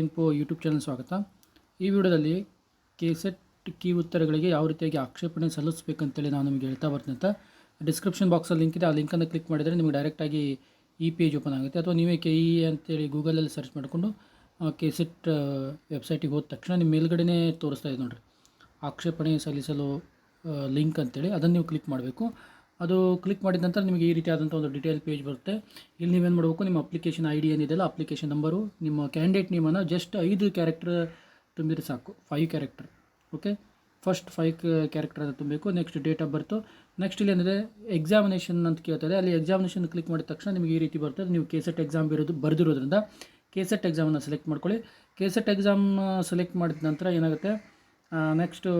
Info YouTube channel ಸ್ವಾಗತ. ಈ ವಿಡಿಯೋದಲ್ಲಿ ಕೆ ಸೆಟ್ ಕೀ ಉತ್ತರಗಳಿಗೆ ಯಾವ ರೀತಿಯಾಗಿ ಆಕ್ಷೇಪಣೆ ಸಲ್ಲಿಸಬೇಕಂತೇಳಿ ನಾನು ನಿಮಗೆ ಹೇಳ್ತಾ ಬರ್ತೀನಿ ಅಂತ. ಡಿಸ್ಕ್ರಿಪ್ಷನ್ ಬಾಕ್ಸಲ್ಲಿ ಲಿಂಕ್ ಇದೆ. ಆ ಲಿಂಕನ್ನು ಕ್ಲಿಕ್ ಮಾಡಿದರೆ ನಿಮಗೆ ಡೈರೆಕ್ಟಾಗಿ ಈ ಪೇಜ್ ಓಪನ್ ಆಗುತ್ತೆ. ಅಥವಾ ನೀವೇ ಕೆ ಇ ಅಂತೇಳಿ ಗೂಗಲಲ್ಲಿ ಸರ್ಚ್ ಮಾಡಿಕೊಂಡು ಕೆ ಸೆಟ್ ವೆಬ್ಸೈಟಿಗೆ ಹೋದ ತಕ್ಷಣ ನಿಮ್ಮ ಮೇಲ್ಗಡೆನೇ ತೋರಿಸ್ತಾ ಇದೆ ನೋಡಿರಿ. ಆಕ್ಷೇಪಣೆ ಸಲ್ಲಿಸಲು ಲಿಂಕ್ ಅಂತೇಳಿ. ಅದನ್ನು ನೀವು ಕ್ಲಿಕ್ ಮಾಡಬೇಕು. ಅದು ಕ್ಲಿಕ್ ಮಾಡಿದ ನಂತರ ನಿಮಗೆ ಈ ರೀತಿಯಾದಂಥ ಒಂದು ಡಿಟೇಲ್ ಪೇಜ್ ಬರುತ್ತೆ. ಇಲ್ಲಿ ನೀವೇನು ಮಾಡಬೇಕು? ನಿಮ್ಮ ಅಪ್ಲಿಕೇಶನ್ ಐ ಡಿ ಏನಿದೆಯಲ್ಲ ಅಪ್ಲಿಕೇಶನ್ ನಂಬರು ನಿಮ್ಮ ಕ್ಯಾಂಡಿಡೇಟ್ ನೇಮನ್ನು ಜಸ್ಟ್ ಐದು ಕ್ಯಾರೆಕ್ಟರ್ ತುಂಬಿದ್ರೆ ಸಾಕು. Five character okay first five character ಅದು ತುಂಬಬೇಕು next date of birth next ಇಲ್ಲಿ ಏನಿದೆ ಎಕ್ಸಾಮಿನೇಷನ್ ಅಂತ ಕೇಳ್ತದೆ ಅಲ್ಲಿ ಎಕ್ಸಾಮಿನೇಷನ್ ಕ್ಲಿಕ್ ಮಾಡಿದ ತಕ್ಷಣ ನಿಮಗೆ ಈ ರೀತಿ ಬರ್ತದೆ ನೀವು ಕೆ ಸೆಟ್ ಎಕ್ಸಾಮ್ ಇರೋದು ಬರೆದಿರೋದ್ರಿಂದ ಕೆ ಸೆಟ್ ಎಕ್ಸಾಮನ್ನು ಸೆಲೆಕ್ಟ್ ಮಾಡ್ಕೊಳ್ಳಿ. ಕೆ ಸೆಟ್ ಎಕ್ಸಾಮ್ ಸೆಲೆಕ್ಟ್ ಮಾಡಿದ ನಂತರ ಏನಾಗುತ್ತೆ? ನೆಕ್ಸ್ಟು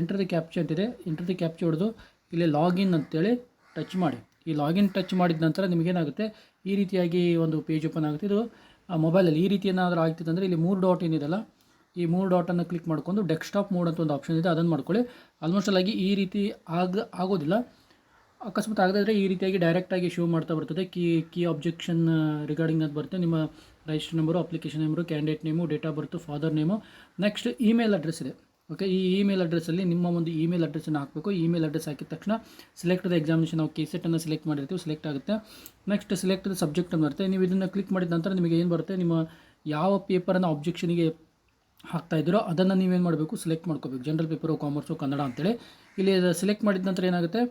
ಎಂಟರ್ ದಿ ಕ್ಯಾಪ್ಚರ್ ಅಂತಿದೆ ಎಂಟರ್ ದಿ ಕ್ಯಾಪ್ಚರ್ ಹೊಡೆದು ಇಲ್ಲಿ ಲಾಗಿನ್ ಅಂತೇಳಿ ಟಚ್ ಮಾಡಿ. ಈ ಲಾಗಿನ್ ಟಚ್ ಮಾಡಿದ ನಂತರ ನಿಮಗೇನಾಗುತ್ತೆ ಈ ರೀತಿಯಾಗಿ ಒಂದು ಪೇಜ್ ಓಪನ್ ಆಗುತ್ತೆ. ಇದು ಮೊಬೈಲಲ್ಲಿ ಈ ರೀತಿ ಏನಾದರೂ ಆಗ್ತಿದೆ ಅಂದರೆ ಇಲ್ಲಿ ಮೂರು ಡಾಟ್ ಏನಿದೆಲ್ಲ ಈ ಮೂರು ಡಾಟನ್ನು ಕ್ಲಿಕ್ ಮಾಡ್ಕೊಂಡು ಡೆಸ್ಕ್ಟಾಪ್ ಮೋಡ್ ಅಂತ ಒಂದು ಆಪ್ಷನ್ ಇದೆ, ಅದನ್ನು ಮಾಡ್ಕೊಳ್ಳಿ. ಆಲ್ಮೋಸ್ಟ್ ಆಗಿ ಈ ರೀತಿ ಆಗ, ಆಗೋದಿಲ್ಲ. ಅಕಸ್ಮಾತ್ ಆಗದಿದ್ರೆ ಈ ರೀತಿಯಾಗಿ ಡೈರೆಕ್ಟಾಗಿ ಶೋ ಮಾಡ್ತಾ ಬರ್ತದೆ. ಕೀ ಕೀ ಆಬ್ಜೆಕ್ಷನ್ ರಿಗಾರ್ಡಿಂಗ್ ಅಂತ ಬರುತ್ತೆ. ನಿಮ್ಮ register number application number candidate name date of birth father name next email address ಇದೆ. ಓಕೆ ಈ ಇಮೇಲ್ ಅಡ್ರೆಸ್ಸಲ್ಲಿ ನಿಮ್ಮ ಒಂದು ಇಮೇಲ್ ಅಡ್ರೆಸ್ಸನ್ನು ಹಾಕಬೇಕು. ಇಮೇಲ್ ಅಡ್ರೆಸ್ ಹಾಕಿದ ತಕ್ಷಣ ಸೆಲೆಕ್ಟ್ ದ ಎಕ್ಸಾಮಿನೇಷನ್ ನಾವು ಕೆ ಸೆಟನ್ನು ಸೆಲೆಕ್ಟ್ ಮಾಡಿರ್ತೀವಿ ಸೆಲೆಕ್ಟ್ ಆಗುತ್ತೆ. ನೆಕ್ಸ್ಟ್ ಸೆಲೆಕ್ಟ್ ದ ಸಬ್ಜೆಕ್ಟ್ ಬರುತ್ತೆ. ನೀವು ಇದನ್ನು ಕ್ಲಿಕ್ ಮಾಡಿದ ನಂತರ ನಿಮಗೆ ಏನು ಬರುತ್ತೆ? ನಿಮ್ಮ ಯಾವ ಪೇಪರನ್ನು ಆಬ್ಜೆಕ್ಷನಿಗೆ ಹಾಕ್ತಾ ಇದ್ದೀರೋ ಅದನ್ನು ನೀವೇನು ಮಾಡಬೇಕು? ಸೆಲೆಕ್ಟ್ ಮಾಡ್ಕೋಬೇಕು. ಜನರಲ್ ಪೇಪರು ಕಾಮರ್ಸು ಕನ್ನಡ ಅಂತೇಳಿ. ಇಲ್ಲಿ ಸೆಲೆಕ್ಟ್ ಮಾಡಿದ ನಂತರ ಏನಾಗುತ್ತೆ?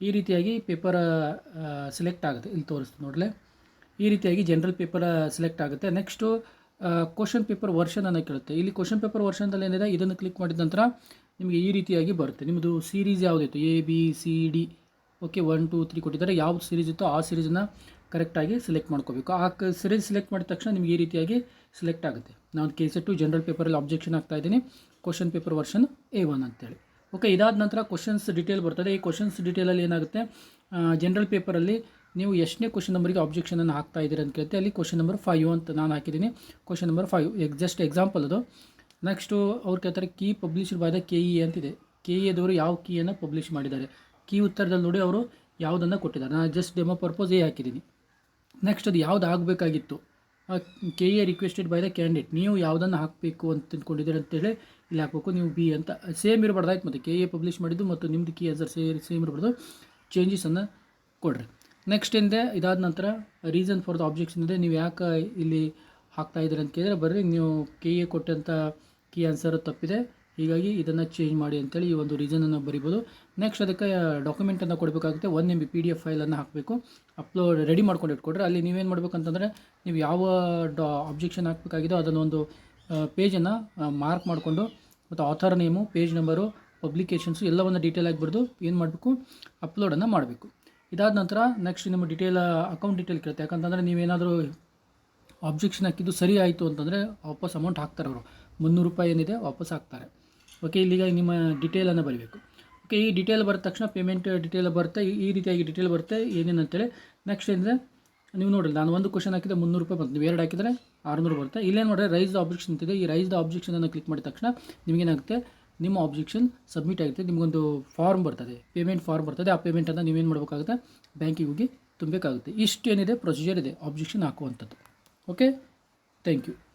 ಈ ರೀತಿಯಾಗಿ ಪೇಪರ್ ಸೆಲೆಕ್ಟ್ ಆಗುತ್ತೆ. ಇಲ್ಲಿ ತೋರಿಸ್ತೀನಿ ನೋಡಲೇ. ಈ ರೀತಿಯಾಗಿ ಜನರಲ್ ಪೇಪರ್ ಸೆಲೆಕ್ಟ್ ಆಗುತ್ತೆ. ನೆಕ್ಸ್ಟು ಕ್ವಶನ್ ಪೇಪರ್ ವರ್ಷನ್ ಅನ್ನ ಕೇಳುತ್ತೆ. ಇಲ್ಲಿ ಕ್ವಶನ್ ಪೇಪರ್ ವರ್ಷನ್ದಲ್ಲಿ ಏನಿದೆ? ಇದನ್ನು ಕ್ಲಿಕ್ ಮಾಡಿದ ನಂತರ ನಿಮಗೆ ಈ ರೀತಿಯಾಗಿ ಬರುತ್ತೆ. ನಿಮ್ಮದು series ಯಾವುದಿತ್ತು? A B C D okay one two three ಕೊಟ್ಟಿದ್ದಾರೆ. ಯಾವ್ದು ಸೀರೀಸ್ ಇತ್ತೋ ಆ ಸೀರೀಸನ್ನು ಕರೆಕ್ಟಾಗಿ ಸೆಲೆಕ್ಟ್ ಮಾಡ್ಕೋಬೇಕು. ಆ ಸೀರೀಸ್ ಸೆಲೆಕ್ಟ್ ಮಾಡಿದ ತಕ್ಷಣ ನಿಮಗೆ ಈ ರೀತಿಯಾಗಿ ಸೆಲೆಕ್ಟ್ ಆಗುತ್ತೆ. ನಾನು ಕೆ ಟು ಜನರಲ್ ಪೇಪರಲ್ಲಿ ಆಬ್ಜೆಕ್ಷನ್ ಆಗ್ತಾ ಇದ್ದೀನಿ. Question paper version A one ಅಂತೇಳಿ. ಓಕೆ ಇದಾದ ನಂತರ ಕ್ವಶನ್ಸ್ ಡಿಟೇಲ್ ಬರ್ತದೆ. ಈ ಕ್ವಶನ್ಸ್ ಡಿಟೇಲಲ್ಲಿ ಏನಾಗುತ್ತೆ? ಜನರಲ್ ಪೇಪರಲ್ಲಿ ನೀವು ಎಷ್ಟನೇ ಕ್ವಶನ್ ನಂಬರಿಗೆ ಆಬ್ಜೆಕ್ಷನನ್ನು ಹಾಕ್ತಾ ಇದ್ದೀರಿ ಅಂತ ಕೇಳ್ತೀವಿ. ಅಲ್ಲಿ ಕ್ವಶನ್ ನಂಬರ್ ಫೈವ್ ಅಂತ ನಾನು ಹಾಕಿದ್ದೀನಿ. ಕ್ವಶನ್ ನಂಬರ್ ಫೈವ್ ಎಕ್ ಜಸ್ಟ್ ಎಕ್ಸಾಂಪಲ್ ಅದು. ನೆಕ್ಸ್ಟು ಅವ್ರು ಕೇಳ್ತಾರೆ key published by the K E ಅಂತಿದೆ ಕೆ ಇ ಅದವರು ಯಾವ ಕೀಯನ್ನು ಪಬ್ಲಿಷ್ ಮಾಡಿದ್ದಾರೆ? ಕೀ ಉತ್ತರದಲ್ಲಿ ನೋಡಿ ಅವರು ಯಾವುದನ್ನು ಕೊಟ್ಟಿದ್ದಾರೆ. ನಾನು ಜಸ್ಟ್ ಡೆಮೋ ಪರ್ಪಸ್ ಏ ಹಾಕಿದ್ದೀನಿ. ನೆಕ್ಸ್ಟ್ ಅದು ಯಾವ್ದು ಆಗಬೇಕಾಗಿತ್ತು? K A requested by the candidate ನೀವು ಯಾವುದನ್ನು ಹಾಕಬೇಕು ಅಂತ ತಿಳ್ಕೊಂಡಿದ್ದೀರಿ ಅಂತೇಳಿ ಇಲ್ಲಿ ಹಾಕಬೇಕು. ನೀವು ಬಿ ಅಂತ. ಸೇಮ್ ಇರಬಾರ್ದಾಯ್ತು ಮತ್ತು ಕೆ ಎ ಪಬ್ಲಿಷ್ ಮಾಡಿದ್ದು ಮತ್ತು ನಿಮ್ಮದು ಕೀ ಆನ್ಸರ್ ಸೇರಿ ಸೇಮ್ ಇರಬಾರ್ದು. ಚೇಂಜಸನ್ನು ಕೊಡ್ರಿ. ನೆಕ್ಸ್ಟ್ ಏನಿದೆ ಇದಾದ ನಂತರ ರೀಸನ್ ಫಾರ್ ದ ಆಬ್ಜೆಕ್ಷನ್ ಇದೆ ನೀವು ಯಾಕೆ ಇಲ್ಲಿ ಹಾಕ್ತಾ ಇದ್ದೀರಿ ಅಂತ ಕೇಳಿದರೆ ಬರ್ರಿ, ನೀವು ಕೆ ಎ ಕೊಟ್ಟಂಥ ಕೀ ಆನ್ಸರ್ ತಪ್ಪಿದೆ. ಹೀಗಾಗಿ ಇದನ್ನು ಚೇಂಜ್ ಮಾಡಿ ಅಂತೇಳಿ ಈ ಒಂದು ರೀಸನನ್ನು ಬರಿಬೋದು. ನೆಕ್ಸ್ಟ್ ಅದಕ್ಕೆ ಡಾಕ್ಯುಮೆಂಟನ್ನು ಕೊಡಬೇಕಾಗುತ್ತೆ ಒನ್ ಎಂ ಬಿ ಪಿ ಡಿ ಎಫ್ ಫೈಲನ್ನು ಹಾಕಬೇಕು. ಅಪ್ಲೋಡ್ ರೆಡಿ ಮಾಡ್ಕೊಂಡು ಇಟ್ಕೊಡ್ರೆ. ಅಲ್ಲಿ ನೀವೇನು ಮಾಡಬೇಕಂತಂದರೆ ನೀವು ಯಾವ ಡಾ ಆಬ್ಜೆಕ್ಷನ್ ಹಾಕಬೇಕಾಗಿದೋ ಅದನ್ನೊಂದು ಪೇಜನ್ನು ಮಾರ್ಕ್ ಮಾಡಿಕೊಂಡು ಮತ್ತು author name page number publications ಎಲ್ಲವನ್ನು ಆಗಿ ಬರೆದು ಏನು ಮಾಡಬೇಕು? ಅಪ್ಲೋಡನ್ನು ಮಾಡಬೇಕು. ಇದಾದ ನಂತರ ನೆಕ್ಸ್ಟ್ ನಿಮ್ಮ ಡಿಟೇಲ್ ಅಕೌಂಟ್ ಡೀಟೇಲ್ ಕೇಳುತ್ತೆ ಯಾಕಂತಂದರೆ ನೀವೇನಾದರೂ ಆಬ್ಜೆಕ್ಷನ್ ಹಾಕಿದ್ದು ಸರಿ ಆಯಿತು ಅಂತಂದರೆ ವಾಪಸ್ ಅಮೌಂಟ್ ಹಾಕ್ತಾರೆ ಅವರು. ಮುನ್ನೂರು ರೂಪಾಯಿ ಏನಿದೆ ವಾಪಸ್ ಹಾಕ್ತಾರೆ. ಓಕೆ ಇಲ್ಲಿಗ ನಿಮ್ಮ ಡಿಟೇಲನ್ನು ಬರೀಬೇಕು. ಓಕೆ ಈ ಡಿಟೇಲ್ ಬರೆದ ತಕ್ಷಣ ಪೇಮೆಂಟ್ ಡಿಟೇಲ್ ಬರುತ್ತೆ. ಈ- ರೀತಿಯಾಗಿ ಡಿಟೇಲ್ ಬರುತ್ತೆ. ಏನೇನು ಅಂತೇಳಿ ನೆಕ್ಸ್ಟ್ ಏನಿದೆ, ನೀವು ನೋಡಿರಿ, ನಾನು ಒಂದು ಕ್ವಶನ್ ಹಾಕಿದ್ರೆ ಮುನ್ನೂರು ರೂಪಾಯಿ ಬಂತು. ನೀವು ಎರಡು ಹಾಕಿದರೆ ಆರುನೂರು ಬರುತ್ತೆ. ಇಲ್ಲೇನು ಮಾಡಿದ್ರೆ ರೈಸ್ ಆಬ್ಜೆಕ್ಷನ್ ಅಂತಿದೆ. ಈ ರೈಸ್ ಆಬ್ಜೆಕ್ಷನನ್ನು ಕ್ಲಿಕ್ ಮಾಡಿದ ತಕ್ಷಣ ನಿಮಗೇನಾಗುತ್ತೆ ನಿಮ್ಮ ಆಬ್ಜೆಕ್ಷನ್ ಸಬ್ಮಿಟ್ ಆಗುತ್ತೆ. ನಿಮಗೊಂದು ಫಾರ್ಮ್ ಬರ್ತದೆ. ಪೇಮೆಂಟ್ ಫಾರ್ಮ್ ಬರ್ತದೆ. ಆ ಪೇಮೆಂಟನ್ನು ನೀವೇನು ಮಾಡಬೇಕಾಗುತ್ತೆ? ಬ್ಯಾಂಕಿಗೆ ಹೋಗಿ ತುಂಬಬೇಕಾಗುತ್ತೆ ಇಷ್ಟೇನಿದೆ ಪ್ರೊಸೀಜರ್ ಇದೆ. ಆಬ್ಜೆಕ್ಷನ್ ಹಾಕುವಂಥದ್ದು. Okay thank you